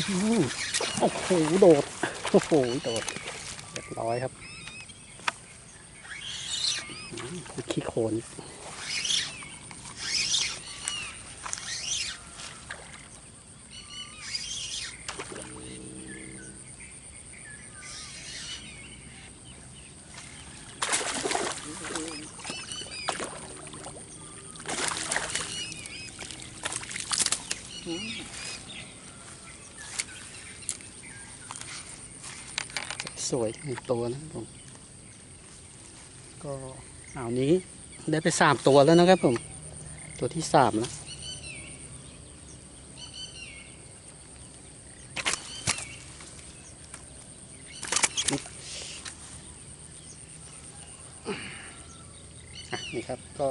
โอ้โหโดด โอ้โหโดดเรียบร้อยครับขี้โคลน สวยหนึ่งตัวนะครับผมก็อ่าวนี้ได้ไปสามตัวแล้วนะครับผม ตัวที่สามแล้วอะนี่ครับก็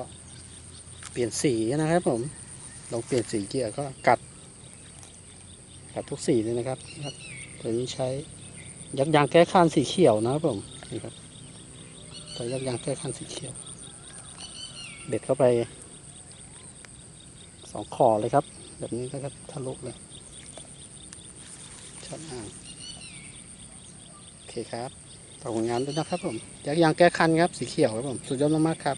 เปลี่ยนสีนะครับผมลองเปลี่ยนสีเกียร์ก็กัดกัดทุกสีเลยนะครับ ตัวนี้ใช้ ยักยางแก้คานสีเขียวนะครับผมนี่ครับตัวยักยางแก้คันสีเขียว เด็ดเข้าไปสองคอเลยครับ แบบนี้นะครับทะลุเลยช็อตอ่างโอเคครับฝากผลงานด้วยนะครับผมยักยางแก้คันครับสีเขียวครับผมสุดยอดมากๆครับ